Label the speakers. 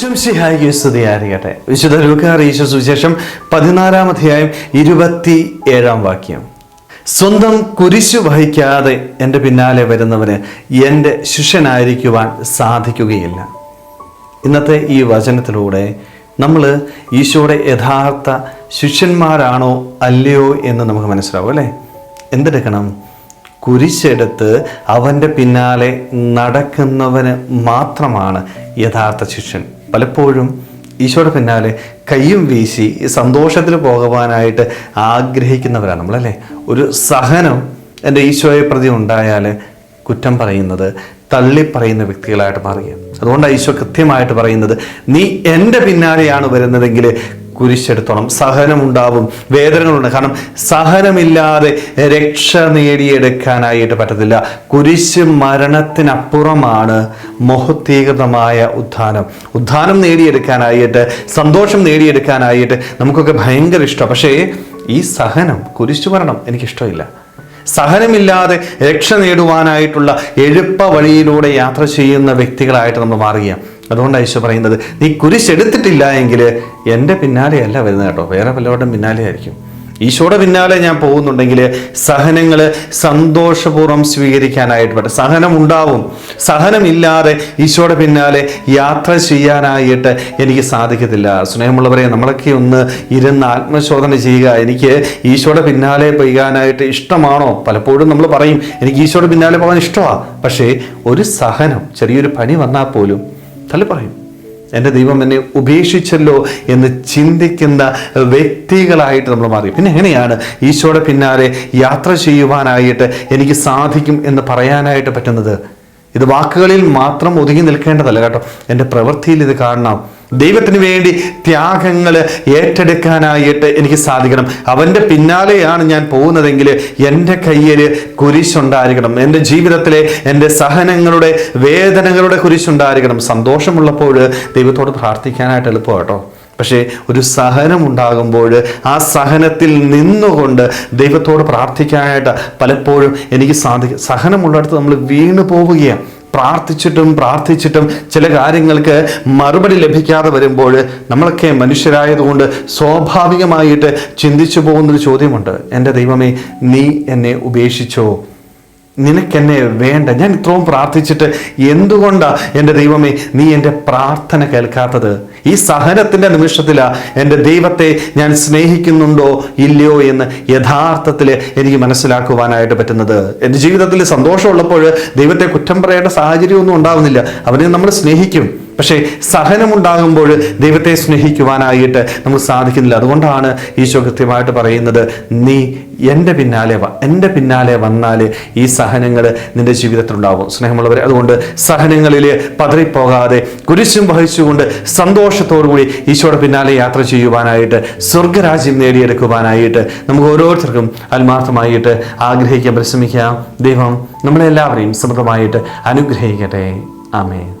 Speaker 1: ഈശ്വംശിഹായി സ്തുതിയായിരിക്കട്ടെ വിശുദ്ധ ലൂക്കാർ ഈശോ സുവിശേഷം പതിനാലാം അധ്യായം ഇരുപത്തി ഏഴാം വാക്യം. സ്വന്തം കുരിശു വഹിക്കാതെ എന്റെ പിന്നാലെ വരുന്നവന് എന്റെ ശിഷ്യനായിരിക്കുവാൻ സാധിക്കുകയില്ല. ഇന്നത്തെ ഈ വചനത്തിലൂടെ നമ്മൾ ഈശോയുടെ യഥാർത്ഥ ശിഷ്യന്മാരാണോ അല്ലയോ എന്ന് നമുക്ക് മനസ്സിലാവും അല്ലേ? എന്തെടുക്കണം? കുരിശെടുത്ത് അവന്റെ പിന്നാലെ നടക്കുന്നവന് മാത്രമാണ് യഥാർത്ഥ ശിഷ്യൻ. പലപ്പോഴും ഈശോയുടെ പിന്നാലെ കയ്യും വീശി സന്തോഷത്തിൽ പോകുവാനായിട്ട് ആഗ്രഹിക്കുന്നവരാണ് നമ്മളല്ലേ? ഒരു സഹനം എന്റെ ഈശോയെ പ്രതി ഉണ്ടായാൽ കുറ്റം പറയുന്നത് തള്ളി പറയുന്ന വ്യക്തികളായിട്ട് മാറുക അതുകൊണ്ടാണ് ഈശോ കൃത്യമായിട്ട് പറയുന്നത് നീ എന്റെ പിന്നാലെയാണ് വരുന്നതെങ്കിൽ കുരിശെടുത്തോണം. സഹനമുണ്ടാവും വേദനകളുണ്ട്. കാരണം സഹനമില്ലാതെ രക്ഷ നേടിയെടുക്കാനായിട്ട് പറ്റത്തില്ല. കുരിശ് മരണത്തിനപ്പുറമാണ് മഹത്വീകൃതമായ ഉദ്ധാനം ഉദ്ധാനം നേടിയെടുക്കാനായിട്ട് സന്തോഷം നേടിയെടുക്കാനായിട്ട് നമുക്കൊക്കെ ഭയങ്കര ഇഷ്ടം. പക്ഷേ ഈ സഹനം കുരിശു മരണം എനിക്കിഷ്ടമില്ല. സഹനമില്ലാതെ രക്ഷ നേടുവാനായിട്ടുള്ള എളുപ്പ വഴിയിലൂടെ യാത്ര ചെയ്യുന്ന വ്യക്തികളായിട്ട് നമ്മൾ മാറുകയാണ്. അതുകൊണ്ടാണ് ഈശോ പറയുന്നത് നീ കുരിശെടുത്തിട്ടില്ല എങ്കിൽ എന്റെ പിന്നാലെയല്ല വരുന്നത് കേട്ടോ. വേറെ പലരുടെ പിന്നാലെ ആയിരിക്കും. ഈശോയുടെ പിന്നാലെ ഞാൻ പോകുന്നുണ്ടെങ്കിൽ സഹനങ്ങൾ സന്തോഷപൂർവം സ്വീകരിക്കാനായിട്ട് പറ്റും. സഹനം ഉണ്ടാവും സഹനമില്ലാതെ ഈശോയുടെ പിന്നാലെ യാത്ര ചെയ്യാനായിട്ട് എനിക്ക് സാധിക്കത്തില്ല. സ്നേഹമുള്ളവരെ നമ്മളൊക്കെ ഒന്ന് ഇരുന്ന് ആത്മശോധന ചെയ്യുക. എനിക്ക് ഈശോയുടെ പിന്നാലെ പോകാനായിട്ട് ഇഷ്ടമാണോ? പലപ്പോഴും നമ്മൾ പറയും എനിക്ക് ഈശോയുടെ പിന്നാലെ പോകാൻ ഇഷ്ടമാണ് പക്ഷേ ഒരു സഹനം ചെറിയൊരു പനി വന്നാൽ പോലും തള്ളി പറയും. എന്റെ ദൈവം എന്നെ ഉപേക്ഷിച്ചല്ലോ എന്ന് ചിന്തിക്കുന്ന വ്യക്തികളായിട്ട് നമ്മൾ മാറി പിന്നെ എങ്ങനെയാണ് ഈശോയുടെ പിന്നാലെ യാത്ര ചെയ്യുവാനായിട്ട് എനിക്ക് സാധിക്കും എന്ന് പറയാനായിട്ട് പറ്റുന്നത്? ഇത് വാക്കുകളിൽ മാത്രം ഒതുങ്ങി നിൽക്കേണ്ടതല്ല കേട്ടോ. എന്റെ പ്രവൃത്തിയിൽ ഇത് കാണണം. ദൈവത്തിന് വേണ്ടി ത്യാഗങ്ങൾ ഏറ്റെടുക്കാനായിട്ട് എനിക്ക് സാധിക്കണം. അവന്റെ പിന്നാലെയാണ് ഞാൻ പോകുന്നതെങ്കിൽ എന്റെ കയ്യിൽ കുരിശുണ്ടായിരിക്കണം. എന്റെ ജീവിതത്തിലെ എന്റെ സഹനങ്ങളുടെ വേദനകളുടെ കുരിശുണ്ടായിരിക്കണം. സന്തോഷമുള്ളപ്പോൾ ദൈവത്തോട് പ്രാർത്ഥിക്കാനായിട്ട് എളുപ്പം കേട്ടോ പക്ഷേ ഒരു സഹനം ഉണ്ടാകുമ്പോൾ ആ സഹനത്തിൽ നിന്നുകൊണ്ട് ദൈവത്തോട് പ്രാർത്ഥിക്കാനായിട്ട് പലപ്പോഴും എനിക്ക് സാധിക്കും സഹനമുള്ളിടത്ത് നമ്മൾ വീണു പോവുകയാണ് പ്രാർത്ഥിച്ചിട്ടും പ്രാർത്ഥിച്ചിട്ടും ചില കാര്യങ്ങൾക്ക് മറുപടി ലഭിക്കാതെ വരുമ്പോൾ നമ്മളൊക്കെ മനുഷ്യരായതുകൊണ്ട് സ്വാഭാവികമായിട്ട് ചിന്തിച്ചു പോകുന്നൊരു ചോദ്യമുണ്ട്. എന്റെ ദൈവമേ നീ എന്നെ ഉപേക്ഷിച്ചോ? നിനക്കെന്നെ വേണ്ട. ഞാൻ ഇത്രയും പ്രാർത്ഥിച്ചിട്ട് എന്തുകൊണ്ടാണ് എന്റെ ദൈവമേ നീ എന്റെ പ്രാർത്ഥന കേൾക്കാത്തത്? ഈ സഹനത്തിന്റെ നിമിഷത്തിലാണ് എന്റെ ദൈവത്തെ ഞാൻ സ്നേഹിക്കുന്നുണ്ടോ ഇല്ലയോ എന്ന് യഥാർത്ഥത്തിൽ എനിക്ക് മനസ്സിലാക്കുവാനായിട്ട് പറ്റുന്നത്. എന്റെ ജീവിതത്തിൽ സന്തോഷമുള്ളപ്പോൾ ദൈവത്തെ കുറ്റം പറയേണ്ട സാഹചര്യമൊന്നും ഉണ്ടാവുന്നില്ല. അവനെ നമ്മൾ സ്നേഹിക്കും. പക്ഷേ സഹനമുണ്ടാകുമ്പോൾ ദൈവത്തെ സ്നേഹിക്കുവാനായിട്ട് നമുക്ക് സാധിക്കുന്നില്ല. അതുകൊണ്ടാണ് ഈശോ കൃത്യമായിട്ട് പറയുന്നത് നീ എന്റെ പിന്നാലെ വാ എന്റെ പിന്നാലെ വന്നാൽ ഈ സഹനങ്ങൾ നിന്റെ ജീവിതത്തിലുണ്ടാവും സ്നേഹമുള്ളവരെ അതുകൊണ്ട് സഹനങ്ങളിൽ പതറിപ്പോകാതെ കുരിശും വഹിച്ചുകൊണ്ട് സന്തോഷത്തോടുകൂടി ഈശോയുടെ പിന്നാലെ യാത്ര ചെയ്യുവാനായിട്ട് സ്വർഗരാജ്യം നേടിയെടുക്കുവാനായിട്ട് നമുക്ക് ഓരോരുത്തർക്കും ആത്മാർത്ഥമായിട്ട് ആഗ്രഹിക്കാൻ പരിശ്രമിക്കാം. ദൈവം നമ്മളെല്ലാവരെയും സമൃദ്ധമായിട്ട് അനുഗ്രഹിക്കട്ടെ. ആമേൻ.